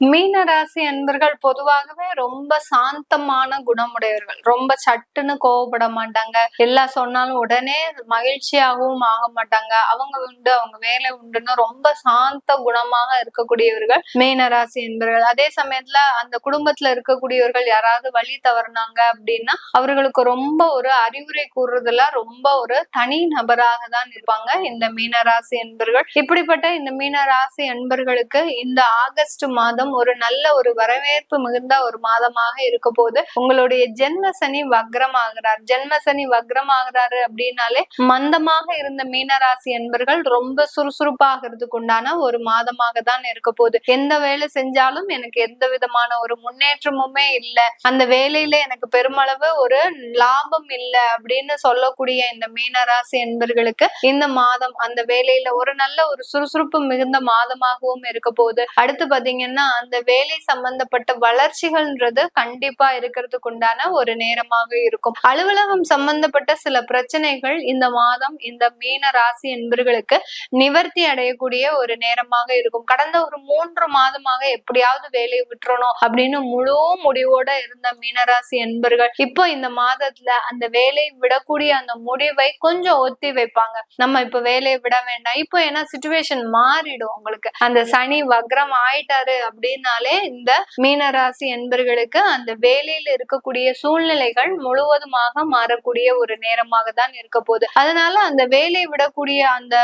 மீன ராசி அன்பர்கள் பொதுவாகவே ரொம்ப சாந்தமான குணமுடையவர்கள். ரொம்ப சட்டுன்னு கோவப்பட மாட்டாங்க. எல்லாம் சொன்னாலும் உடனே மகிழ்ச்சியாகவும் ஆக மாட்டாங்க. அவங்க உண்டு அவங்க வேலை உண்டுன்னு ரொம்ப சாந்த குணமாக இருக்கக்கூடியவர்கள் மீன ராசி என்பர்கள் அதே சமயத்துல அந்த குடும்பத்துல இருக்கக்கூடியவர்கள் யாராவது வழி தவறுனாங்க அப்படின்னா அவர்களுக்கு ரொம்ப ஒரு அறிவுரை கூறுறதுல ரொம்ப ஒரு தனி நபராக தான் இருப்பாங்க இந்த மீனராசி என்பர்கள் இப்படிப்பட்ட இந்த மீனராசி என்பர்களுக்கு இந்த ஆகஸ்ட் மாதம் ஒரு நல்ல ஒரு வரவேற்பு மிகுந்த ஒரு மாதமாக இருக்க போது உங்களுடைய ஜென்ம சனி வக்ரமாகிறார். ஜென்ம சனி வக்ரமாகிறாரு அப்படின்னாலே மந்தமாக இருந்த மீனராசி என்பர்கள் ரொம்ப சுறுசுறுப்பாகிறதுக்கு உண்டான ஒரு மாதமாக தான் இருக்க போகுது. எந்த வேலை செஞ்சாலும் எனக்கு எந்த விதமான ஒரு முன்னேற்றமுமே இல்லை. அந்த வேலையில எனக்கு பெருமளவு ஒரு லாபம் இல்லை அப்படின்னு சொல்லக்கூடிய இந்த மீனராசி என்பர்களுக்கு இந்த மாதம் அந்த வேலையில ஒரு நல்ல ஒரு சுறுசுறுப்பு மிகுந்த மாதமாகவும் இருக்க போகுது. அடுத்து பாத்தீங்கன்னா அந்த வேலை சம்பந்தப்பட்ட வளர்ச்சிகள்ன்றது கண்டிப்பா இருக்கிறதுக்கு உண்டான ஒரு நேரமாக இருக்கும். அலுவலகம் சம்பந்தப்பட்ட சில பிரச்சனைகள் இந்த மாதம் இந்த மீன ராசி என்பர்களுக்கு நிவர்த்தி அடையக்கூடிய ஒரு நேரமாக இருக்கும். கடந்த ஒரு மூன்று மாதமாக எப்படியாவது வேலையை விட்டுறணும் அப்படின்னு முழு முடிவோட இருந்த மீனராசி என்பர்கள் இப்போ இந்த மாதத்துல அந்த வேலையை விடக்கூடிய அந்த முடிவை கொஞ்சம் ஒத்தி வைப்பாங்க. நம்ம இப்ப வேலையை விட வேண்டாம். இப்போ ஏன்னா சுச்சுவேஷன் மாறிடும் உங்களுக்கு? அந்த சனி வக்ரம் ஆயிட்டாரு அப்படி அப்படின்னாலே இந்த மீனராசி என்பர்களுக்கு அந்த வேலையில இருக்கக்கூடிய சூழ்நிலைகள் முழுவதுமாக மாறக்கூடிய ஒரு நேரமாக தான் இருக்க போகுது. அதனால அந்த வேலையை விடக்கூடிய அந்த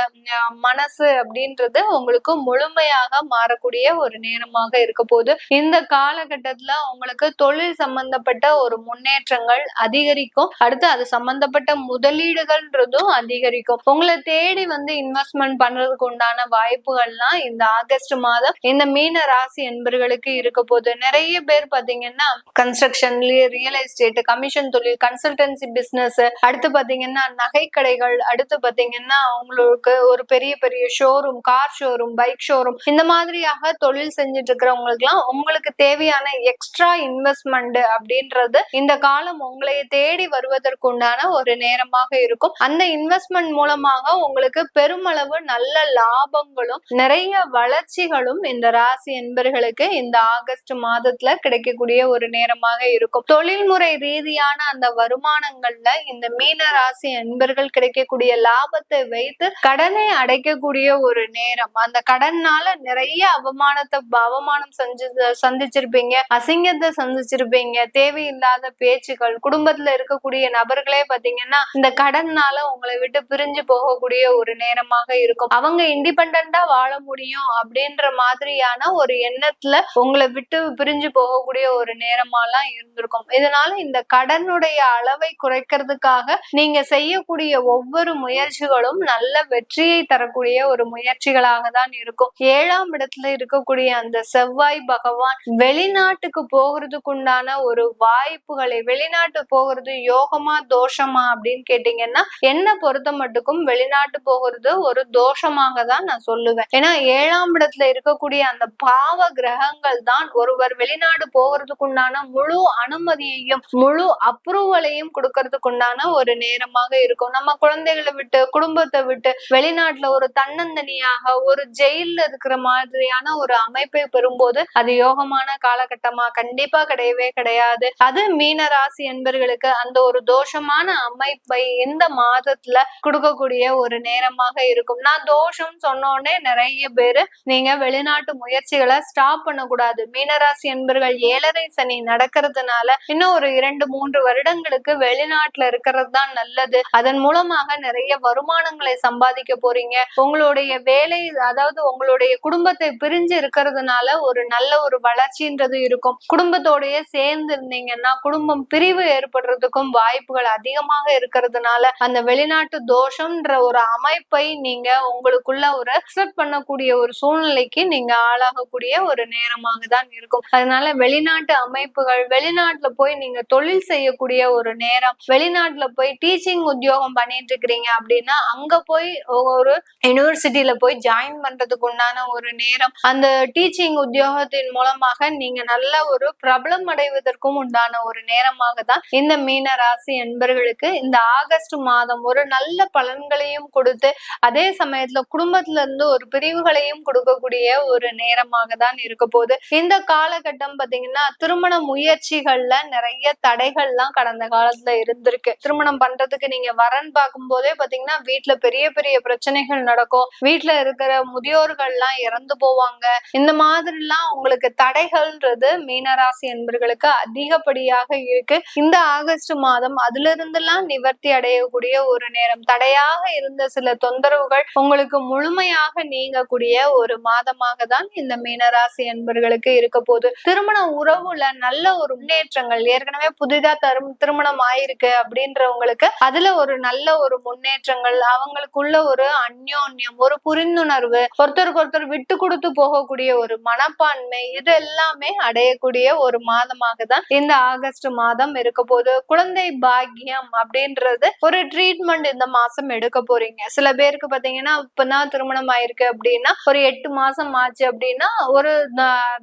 மனசு அப்படின்றது உங்களுக்கு முழுமையாக மாறக்கூடிய ஒரு நேரமாக இருக்க போகுது. இந்த காலகட்டத்துல உங்களுக்கு தொழில் சம்பந்தப்பட்ட ஒரு முன்னேற்றங்கள் அதிகரிக்கும். அடுத்து அது சம்பந்தப்பட்ட முதலீடுகள்ன்றதும் அதிகரிக்கும். உங்களை தேடி வந்து இன்வெஸ்ட்மெண்ட் பண்றதுக்கு உண்டான வாய்ப்புகள்லாம் இந்த ஆகஸ்ட் மாதம் இந்த மீன ராசி என்பர்களுக்கு இருக்க போகுது நிறைய பேர் பாத்தீங்கன்னா கன்ஸ்ட்ரக்ஷன்லயே ரியல் எஸ்டேட் கமிஷன் தொழில் கன்சல்டன்சி பிசினஸ் அடுத்து பாத்தீங்கன்னா நகைக்கடைகள் அடுத்து பாத்தீங்கன்னா அவங்களுக்கு ஒரு பெரிய பெரிய showroom car showroom bike showroom இந்த மாதிரியாக தொழில் செஞ்சுட்டு இருக்கிறவங்களுக்கு எல்லாம் உங்களுக்கு தேவையான எக்ஸ்ட்ரா இன்வெஸ்ட்மெண்ட் அப்படின்றது இந்த காலம் உங்களை தேடி வருவதற்கு உண்டான ஒரு நேரமாக இருக்கும். அந்த இன்வெஸ்ட்மெண்ட் மூலமாக உங்களுக்கு பெருமளவு நல்ல லாபங்களும் நிறைய வளர்ச்சிகளும் இந்த ராசி என்பர்களுக்கு இந்த ஆகஸ்ட் மாதத்துல கிடைக்கக்கூடிய ஒரு நேரமாக இருக்கும். தொழில்முறை ரீதியான அந்த வருமானங்கள்ல இந்த மீன ராசி அன்பர்கள் கிடைக்கக்கூடிய லாபத்தை வைத்து கடனை அடைக்கக்கூடிய ஒரு நேரம். அந்த கடன்னால நிறைய அவமானத்தை அவமானம் செஞ்சு சந்திச்சிருப்பீங்க. அசிங்கத்தை சந்திச்சிருப்பீங்க. தேவையில்லாத பேச்சுக்கள் குடும்பத்துல இருக்கக்கூடிய நபர்களே பாத்தீங்கன்னா இந்த கடன்னால உங்களை விட்டு பிரிஞ்சு போகக்கூடிய ஒரு நேரமாக இருக்கும். அவங்க இண்டிபெண்டா வாழ முடியும் அப்படின்ற மாதிரியான ஒரு எண்ணத்துல உங்களை விட்டு பிரிஞ்சு போகக்கூடிய ஒரு நேரமாலாம் இருந்திருக்கும். இதனால இந்த கடனுடைய அளவை குறைக்கிறதுக்காக நீங்க செய்யக்கூடிய ஒவ்வொரு முயற்சிகளும் நல்ல வெற்றியை தரக்கூடிய ஒரு முயற்சிகளாக தான் இருக்கும். ஏழாம் இடத்துல இருக்கக்கூடிய அந்த செவ்வாய் பகவான் வெளிநாட்டுக்கு போகிறதுக்குண்டான ஒரு வாய்ப்புகளை வெளிநாட்டு போகிறது யோகமா தோஷமா அப்படின்னு கேட்டீங்கன்னா என்ன பொறுத்த மட்டுக்கும் வெளிநாட்டு போகிறது ஒரு தோஷமாக தான் நான் சொல்லுவேன். ஏன்னா ஏழாம் இடத்துல இருக்கக்கூடிய அந்த பாவ கிரகங்கள் தான் ஒருவர் வெளிநாடு போகிறதுக்கு உண்டான முழு அனுமதியையும் முழு அப்ரூவலையும் கொடுக்கறதுக்குண்டான ஒரு நேரமாக இருக்கும். நம்ம குழந்தைகளை விட்டு குடும்பத்தை விட்டு வெளிநாட்டுல ஒரு தன்னந்தனியாக ஒரு ஜெயில இருக்கிற மாதிரியான ஒரு அமைப்பை பெறும்போது அது யோகமான காலகட்டமா? கண்டிப்பா கிடையவே கிடையாது. அது மீன ராசி என்பர்களுக்கு அந்த ஒரு தோஷமான அமைப்பை இந்த மாதத்துல கொடுக்கக்கூடிய ஒரு நேரமாக இருக்கும். நான் தோஷம் சொன்னோடனே நிறைய பேரு நீங்க வெளிநாட்டு முயற்சிகளை ஸ்டாப் பண்ணக்கூடாது. மீனராசி என்பர்கள் ஏழரை சனி நடக்கிறதுனால இன்னும் ஒரு இரண்டு மூன்று வருடங்களுக்கு வெளிநாட்டுல இருக்கிறது தான் நல்லது. அதன் மூலமாக நிறைய வருமானங்களை சம்பாதிக்க போறீங்க. உங்களுடைய வேலை அதாவது உங்களுடைய குடும்பத்தை பிரிஞ்சு இருக்கிறதுனால ஒரு நல்ல ஒரு வளர்ச்சின்றது இருக்கும். குடும்பத்தோடய சேர்ந்து இருந்தீங்கன்னா குடும்பம் பிரிவு ஏற்படுறதுக்கும் வாய்ப்புகள் அதிகமாக இருக்கிறதுனால அந்த வெளிநாட்டு தோஷம்ன்ற ஒரு அமைப்பை நீங்க உங்களுக்குள்ள ஒரு அக்செப்ட் பண்ணக்கூடிய ஒரு சூழ்நிலைக்கு நீங்க ஆளாகக்கூடிய ஒரு நேரமாக தான் இருக்கும். அதனால வெளிநாட்டு அமைப்புகள் வெளிநாட்டுல போய் நீங்க தொழில் செய்யக்கூடிய ஒரு நேரம் வெளிநாட்டுல போய் டீச்சிங் உத்தியோகம் பண்ணிட்டு இருக்கிறீங்க அப்படின்னா அங்க போய் ஒரு யூனிவர்சிட்டியில போய் ஜாயின் பண்றதுக்கு உண்டான ஒரு நேரம் அந்த டீச்சிங் உத்தியோகத்தின் மூலமாக நீங்க நல்ல ஒரு பிரபலம் அடைவதற்கும் உண்டான ஒரு நேரமாக தான் இந்த மீன ராசி என்பர்களுக்கு இந்த ஆகஸ்ட் மாதம் ஒரு நல்ல பலன்களையும் கொடுத்து அதே சமயத்துல குடும்பத்துல இருந்து ஒரு பிரிவுகளையும் கொடுக்கக்கூடிய ஒரு நேரமாக தான் இருக்க போகுது இந்த காலகட்டம் பாத்தீங்கன்னா திருமண முயற்சிகள்ல நிறைய தடைகள்லாம் கடந்த காலத்துல இருந்திருக்கு. திருமணம் பண்றதுக்கு நீங்க வரன் பார்க்கும் போதே பாத்தீங்கன்னா வீட்டுல பெரிய பெரிய பிரச்சனைகள் நடக்கும். வீட்டுல இருக்கிற முதியோர்கள்லாம் இறந்து போவாங்க. இந்த மாதிரிலாம் உங்களுக்கு தடைகள்ன்றது மீனராசி என்பர்களுக்கு அதிகப்படியாக இருக்கு. இந்த ஆகஸ்ட் மாதம் அதுல இருந்தெல்லாம் நிவர்த்தி அடையக்கூடிய ஒரு நேரம். தடையாக இருந்த சில தொந்தரவுகள் உங்களுக்கு முழுமையாக நீங்கக்கூடிய ஒரு மாதமாக தான் இந்த மீனராசி என்பர்களுக்கு இருக்க போகுது திருமண உறவுல நல்ல ஒரு முன்னேற்றங்கள் ஏற்கனவே புதிதா தரும் திருமணம் ஆயிருக்கு அப்படின்றவங்களுக்கு அதுல ஒரு நல்ல ஒரு முன்னேற்றங்கள் அவங்களுக்குள்ள ஒரு அந்யோன்யம் ஒரு புரிந்துணர்வு ஒருத்தருக்கு ஒருத்தர் விட்டு கொடுத்து போகக்கூடிய ஒரு மனப்பான்மை இது எல்லாமே அடையக்கூடிய ஒரு மாதமாக தான் இந்த ஆகஸ்ட் மாதம் இருக்க போது குழந்தை பாக்கியம் அப்படின்றது ஒரு ட்ரீட்மெண்ட் இந்த மாசம் எடுக்க போறீங்க. சில பேருக்கு பாத்தீங்கன்னா இப்பதான் திருமணம் ஆயிருக்கு அப்படின்னா ஒரு எட்டு மாசம் ஆச்சு அப்படின்னா ஒரு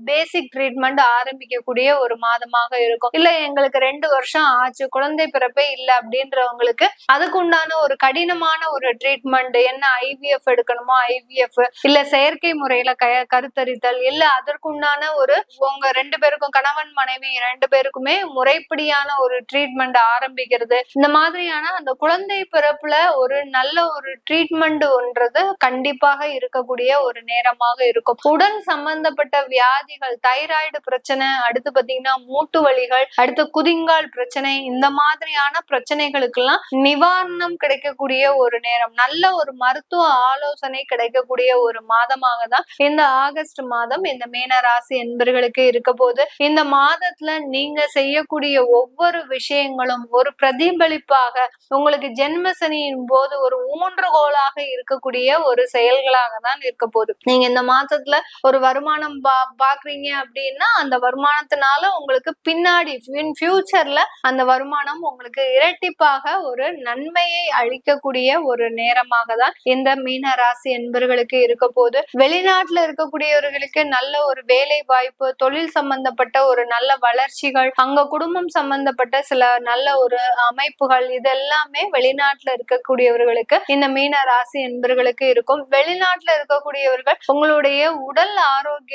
பேசிக் ட்ரீட்மெண்ட் ஆரம்பிக்கக்கூடிய ஒரு மாதமாக இருக்கும். இல்ல எங்களுக்கு ரெண்டு வருஷம் ஆச்சு. குழந்தை பிறப்பே இல்லை அப்படின்றவங்களுக்கு அதுக்கு உண்டான ஒரு கடினமான ஒரு ட்ரீட்மெண்ட் என்ன ஐவிஎஃப் எடுக்கணுமோ ஐவிஎஃப் இல்ல செயற்கை முறையில க கருத்தரித்தல் இல்ல அதற்குண்டான ஒரு உங்க ரெண்டு பேருக்கும் கணவன் மனைவி ரெண்டு பேருக்குமே முறைப்படியான ஒரு ட்ரீட்மெண்ட் ஆரம்பிக்கிறது. இந்த மாதிரியான அந்த குழந்தை பிறப்புல ஒரு நல்ல ஒரு ட்ரீட்மெண்ட் ஒன்றது கண்டிப்பாக இருக்கக்கூடிய ஒரு நேரமாக இருக்கும். உடன் சம்பந்தப்பட்ட வியாதிகள் தைராய்டு பிரச்சனை அடுத்து பாத்தீங்கன்னா மூட்டு வலிகள் அடுத்து குதிங்கால் பிரச்சனை இந்த மாதிரியான பிரச்சனைகளுக்கு எல்லாம் நிவாரணம் கிடைக்கக்கூடிய ஒரு நேரம் நல்ல ஒரு மருத்துவ ஆலோசனை கிடைக்கக்கூடிய ஒரு மாதமாக தான் இந்த ஆகஸ்ட் மாதம் இந்த மீன ராசி என்பர்களுக்கு இருக்க போது இந்த மாதத்துல நீங்க செய்யக்கூடிய ஒவ்வொரு விஷயங்களும் ஒரு பிரதிபலிப்பாக உங்களுக்கு ஜென்ம சனியின் போது ஒரு ஊன்றுகோலாக இருக்கக்கூடிய ஒரு செயல்களாக தான் இருக்க போகுது. நீங்க இந்த மாசத்துல ஒரு வருமானம் பா பாக்குறீங்க அப்படின்னா அந்த வருமானத்தினால உங்களுக்கு பின்னாடி இன் ஃபியூச்சர்ல அந்த வருமானம் உங்களுக்கு இரட்டிப்பாக ஒரு நன்மையை அளிக்கக்கூடிய ஒரு நேரமாக தான் இந்த மீன ராசி என்பர்களுக்கு இருக்க போது வெளிநாட்டுல இருக்கக்கூடியவர்களுக்கு நல்ல ஒரு வேலை வாய்ப்பு தொழில் சம்பந்தப்பட்ட ஒரு நல்ல வளர்ச்சிகள் அங்க குடும்பம் சம்பந்தப்பட்ட சில நல்ல ஒரு அமைப்புகள் இதெல்லாமே வெளிநாட்டுல இருக்கக்கூடியவர்களுக்கு இந்த மீன ராசி என்பர்களுக்கு இருக்கும். வெளிநாட்டுல இருக்கக்கூடியவர்கள் உங்களுடைய உடல்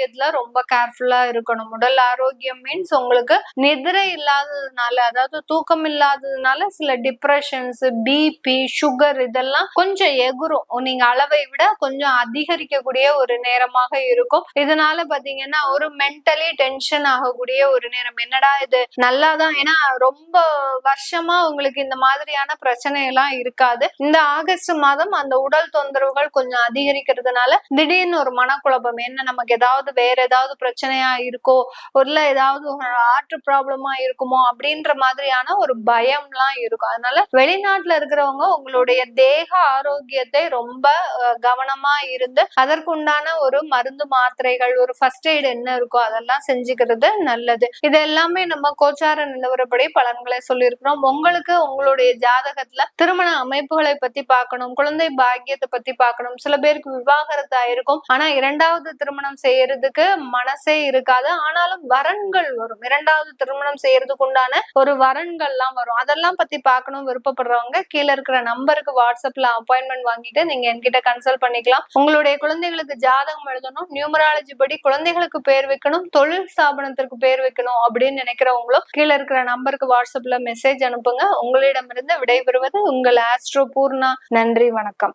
ஆரோக்கியத்துல ரொம்ப கேர்ஃபுல்லா இருக்கணும். உடல் ஆரோக்கியம் மீன்ஸ் உங்களுக்கு நிதிரை இல்லாததுனால அதாவது தூக்கம் இல்லாததுனால சில டிப்ரெஷன்ஸ் பிபி சுகர் இதெல்லாம் கொஞ்சம் எகுரும் நீங்க அளவை விட கொஞ்சம் அதிகரிக்கக்கூடிய ஒரு நேரமாக இருக்கும். இதனால பாத்தீங்கன்னா ஒரு மென்டலி டென்ஷன் ஆகக்கூடிய ஒரு நேரம். என்னடா இது? நல்லாதான் ஏன்னா ரொம்ப வருஷமா உங்களுக்கு இந்த மாதிரியான பிரச்சனை எல்லாம் இருக்காது. இந்த ஆகஸ்ட் மாதம் அந்த உடல் தொந்தரவுகள் கொஞ்சம் அதிகரிக்கிறதுனால திடீர்னு ஒரு மனக்குழப்பம். என்ன நமக்கு ஏதாவது வேற ஏதாவது பிரச்சனையா இருக்கோ இல்ல ஏதாவது ஆற்று ப்ராப்ளமா இருக்குமோ அப்படின்ற மாதிரியான ஒரு பயம்லாம் இருக்கும். அதனால வெளிநாட்டுல இருக்கிறவங்க உங்களுடைய தேக ஆரோக்கியத்தை ரொம்ப கவனமா இருந்து அதற்குண்டான ஒரு மருந்து மாத்திரைகள் ஒரு ஃபர்ஸ்ட் எய்டு என்ன இருக்கோ அதெல்லாம் செஞ்சுக்கிறது நல்லது. இது எல்லாமே நம்ம கோச்சார நிலவரப்படி பலன்களை சொல்லியிருக்கிறோம். உங்களுக்கு உங்களுடைய ஜாதகத்துல திருமண அமைப்புகளை பத்தி பார்க்கணும் குழந்தை பாக்கியத்தை பத்தி பார்க்கணும். சில பேருக்கு விவாகரத்து ஆயிருக்கும் ஆனா இரண்டாவது திருமணம் செய்யறது செய்யறதுக்கு மனசே இருக்காது. ஆனாலும் வரன்கள் வரும். இரண்டாவது திருமணம் செய்யறதுக்கு உண்டான ஒரு வரன்கள்லாம் வரும். அதெல்லாம் பத்தி பார்க்கணும் விருப்பப்படுறவங்க கீழே இருக்கிற நம்பருக்கு வாட்ஸ்அப்ல அப்பாயின்மெண்ட் வாங்கிட்டு நீங்க என்கிட்ட கன்சல்ட் பண்ணிக்கலாம். உங்களுடைய குழந்தைகளுக்கு ஜாதகம் எழுதணும். நியூமராலஜி படி குழந்தைகளுக்கு பேர் வைக்கணும். தொழில் ஸ்தாபனத்திற்கு பேர் வைக்கணும் அப்படின்னு நினைக்கிறவங்களும் கீழே இருக்கிற நம்பருக்கு வாட்ஸ்அப்ல மெசேஜ் அனுப்புங்க. உங்களிடமிருந்து விடைபெறுவது உங்கள் ஆஸ்ட்ரோ பூர்ணா. நன்றி வணக்கம்.